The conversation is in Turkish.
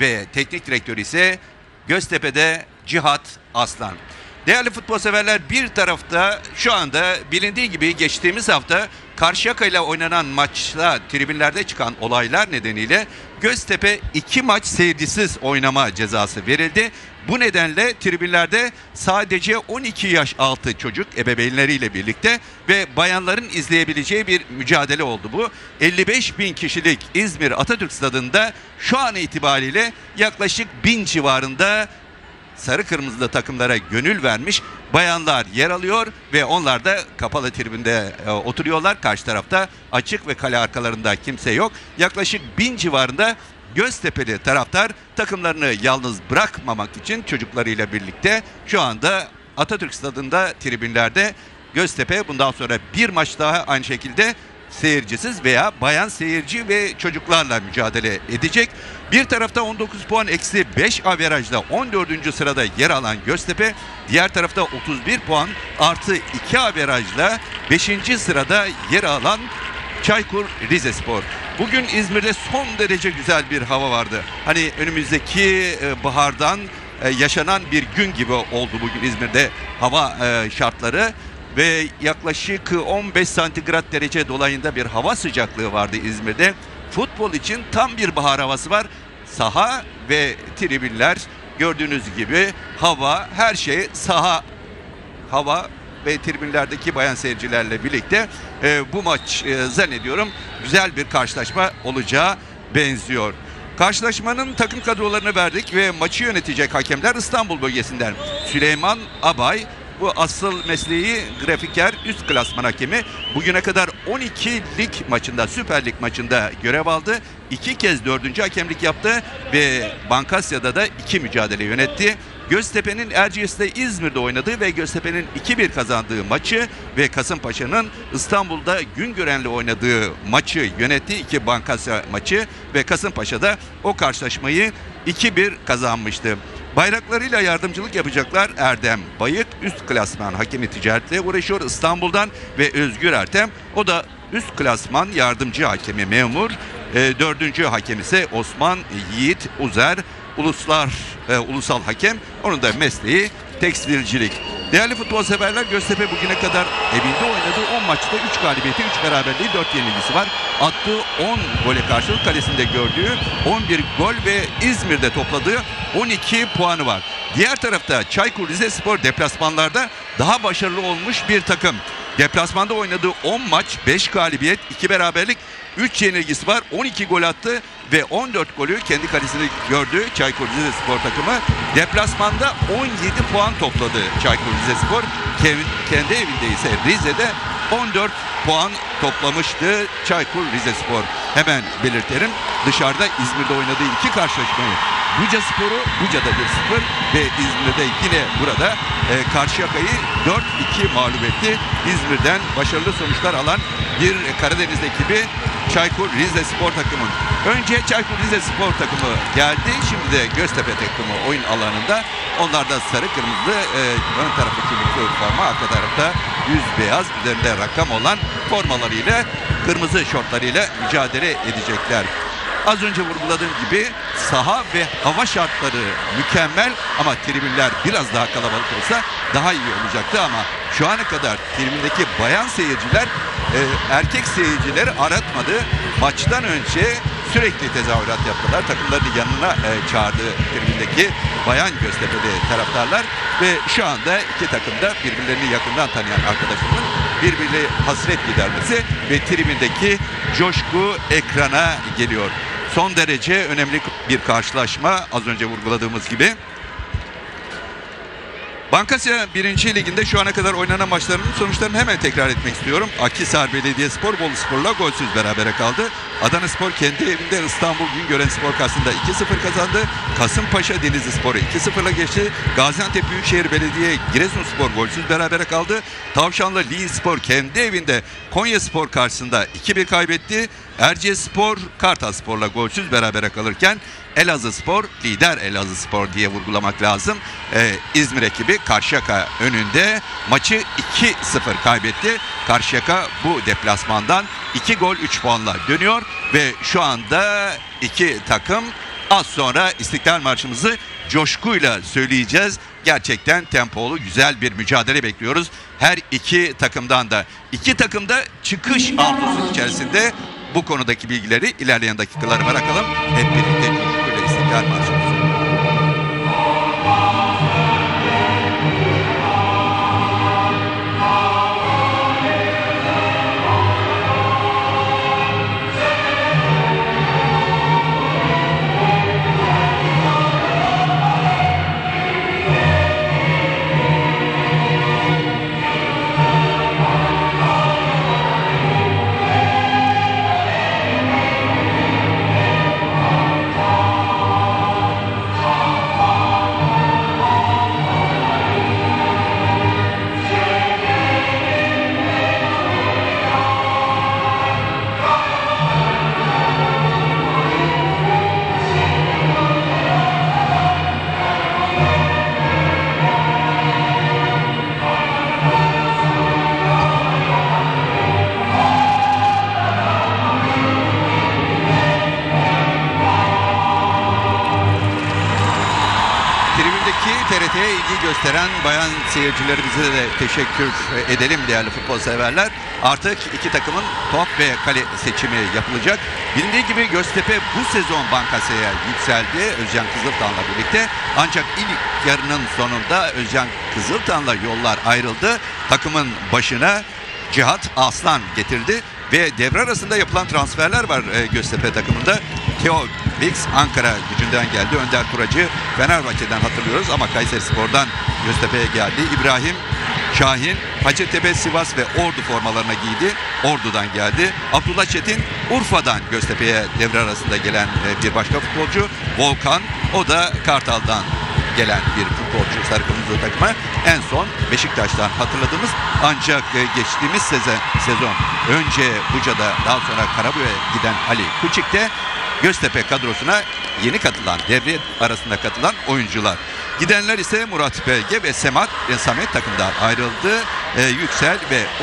ve teknik direktörü ise Göztepe'de Cihat Aslan. Değerli futbol severler bir tarafta şu anda bilindiği gibi geçtiğimiz hafta Karşıyaka ile oynanan maçta tribünlerde çıkan olaylar nedeniyle Göztepe iki maç seyircisiz oynama cezası verildi. Bu nedenle tribünlerde sadece 12 yaş altı çocuk ebeveynleriyle birlikte ve bayanların izleyebileceği bir mücadele oldu bu. 55 bin kişilik İzmir Atatürk Stadı'nda şu an itibariyle yaklaşık bin civarında sarı kırmızılı takımlara gönül vermiş bayanlar yer alıyor ve onlar da kapalı tribünde e, oturuyorlar. Karşı tarafta açık ve kale arkalarında kimse yok. Yaklaşık bin civarında Göztepe'li taraftar takımlarını yalnız bırakmamak için çocuklarıyla birlikte şu anda Atatürk Stadı'nda tribünlerde Göztepe bundan sonra bir maç daha aynı şekilde seyircisiz veya bayan seyirci ve çocuklarla mücadele edecek. Bir tarafta 19 puan eksi 5 averajla 14. sırada yer alan Göztepe, diğer tarafta 31 puan artı 2 averajla 5. sırada yer alan Çaykur Rizespor. Bugün İzmir'de son derece güzel bir hava vardı. Hani önümüzdeki e, bahardan e, yaşanan bir gün gibi oldu bugün İzmir'de hava e, şartları ve yaklaşık 15 santigrat derece dolayında bir hava sıcaklığı vardı İzmir'de. Futbol için tam bir bahar havası var. Saha ve tribünler gördüğünüz gibi hava her şey saha hava ve tribünlerdeki bayan seyircilerle birlikte e, bu maç e, zannediyorum güzel bir karşılaşma olacağı benziyor. Karşılaşmanın takım kadrolarını verdik ve maçı yönetecek hakemler İstanbul bölgesinden. Süleyman Abay bu asıl mesleği grafiker üst klasman hakemi. Bugüne kadar 12 lig maçında, Süper Lig maçında görev aldı. İki kez dördüncü hakemlik yaptı ve Bankasya'da da iki mücadele yönetti. Göztepe'nin Erciyes'te İzmir'de oynadığı ve Göztepe'nin 2-1 kazandığı maçı ve Kasımpaşa'nın İstanbul'da Güngören'le oynadığı maçı yönetti. iki Bankasya maçı ve Kasımpaşa'da o karşılaşmayı 2-1 kazanmıştı. Bayraklarıyla yardımcılık yapacaklar Erdem Bayık üst klasman hakemi ticaretle uğraşıyor İstanbul'dan ve Özgür Ertem o da üst klasman yardımcı hakemi memur. E, dördüncü hakem ise Osman Yiğit Uzer uluslar e, ulusal hakem. Onun da mesleği tekstilcilik. Değerli futbol severler Göztepe bugüne kadar evinde oynadığı 10 maçta 3 galibiyeti, 3 beraberliği, 4 yenilgisi var. Attığı 10 gole karşılık kalesinde gördüğü 11 gol ve İzmir'de topladığı 12 puanı var. Diğer tarafta Çaykur Rizespor deplasmanlarda daha başarılı olmuş bir takım. Deplasmanda oynadığı 10 maç 5 galibiyet, 2 beraberlik, 3 yenilgisi var. 12 gol attı ve 14 golü kendi kalesinde gördü Çaykur Rizespor takımı. Deplasmanda 17 puan topladı Çaykur Rizespor. Kendi evinde ise Rize'de 14 puan toplamıştı Çaykur Rizespor. Hemen belirterim dışarıda İzmir'de oynadığı iki karşılaşmayı Buca Sporu Buca'da 1-0 ve İzmir'de yine burada e, Karşıyaka'yı 4-2 mağlup etti. İzmir'den başarılı sonuçlar alan bir Karadeniz ekibi Çaykur Rize Spor takımı. Önce Çaykur Rize Spor takımı geldi. Şimdi de Göztepe takımı oyun alanında. Onlar da sarı kırmızı e, ön tarafı kırmızı forma arka tarafta yüz beyaz üzerinde rakam olan formalarıyla kırmızı şortlarıyla mücadele edecekler. Az önce vurguladığım gibi saha ve hava şartları mükemmel ama tribünler biraz daha kalabalık olsa daha iyi olacaktı ama şu ana kadar tribündeki bayan seyirciler e, erkek seyircileri aratmadı. Maçtan önce sürekli tezahürat yaptılar. Takımlarını yanına e, çağırdı tribündeki bayan Göztepe'li taraftarlar ve şu anda iki takım da birbirlerini yakından tanıyan arkadaşımın birbirine hasret gidermesi ve tribündeki coşku ekrana geliyor. Son derece önemli bir karşılaşma az önce vurguladığımız gibi. Bankasya 1. Liginde şu ana kadar oynanan maçlarının sonuçlarını hemen tekrar etmek istiyorum. Akhisar Belediyespor Bolu Spor'la golsüz berabere kaldı. Adana Spor kendi evinde İstanbul Güngören Spor karşısında 2-0 kazandı. Kasımpaşa Denizli Spor'u 2-0'la geçti. Gaziantep Büyükşehir Belediye Giresun Spor golsüz berabere kaldı. Tavşanlı Lille Spor kendi evinde Konya Spor karşısında 2-1 kaybetti. Erciyes Spor Kartal Spor'la golsüz berabere kalırken Elazığ Spor lider Elazığ Spor diye vurgulamak lazım. Ee, İzmir ekibi Karşıyaka önünde maçı 2-0 kaybetti. Karşıyaka bu deplasmandan 2 gol 3 puanla dönüyor ve şu anda iki takım Az sonra İstiklal Marşımızı coşkuyla söyleyeceğiz. Gerçekten tempolu güzel bir mücadele bekliyoruz. Her iki takımdan da. iki takım da çıkış arzusu içerisinde bu konudaki bilgileri ilerleyen dakikalara bırakalım. Hep birlikte coşkuyla İstiklal Marşımızı. Tribündeki TRT'ye ilgi gösteren bayan seyircilerimize de teşekkür edelim değerli futbol severler. Artık iki takımın top ve kale seçimi yapılacak. Bilindiği gibi Göztepe bu sezon Bankası'ya yükseldi Özcan Kızıltan'la birlikte. Ancak ilk yarının sonunda Özcan Kızıltan'la yollar ayrıldı. Takımın başına Cihat Aslan getirdi ve devre arasında yapılan transferler var e, Göztepe takımında. Theo Bix Ankara gücünden geldi. Önder Kuracı Fenerbahçe'den hatırlıyoruz ama Kayseri Spor'dan Göztepe'ye geldi. İbrahim Şahin Hacettepe, Sivas ve Ordu formalarına giydi. Ordu'dan geldi. Abdullah Çetin Urfa'dan Göztepe'ye devre arasında gelen e, bir başka futbolcu. Volkan o da Kartal'dan gelen bir futbolcu Sarı Kırmızı takıma. En son Beşiktaş'tan hatırladığımız ancak e, geçtiğimiz sezon, önce Buca'da daha sonra Karabük'e giden Ali Kuçik de Göztepe kadrosuna yeni katılan, devre arasında katılan oyuncular. Gidenler ise Murat Belge ve Semat ve Samet takımdan ayrıldı. E, Yüksel ve Ulan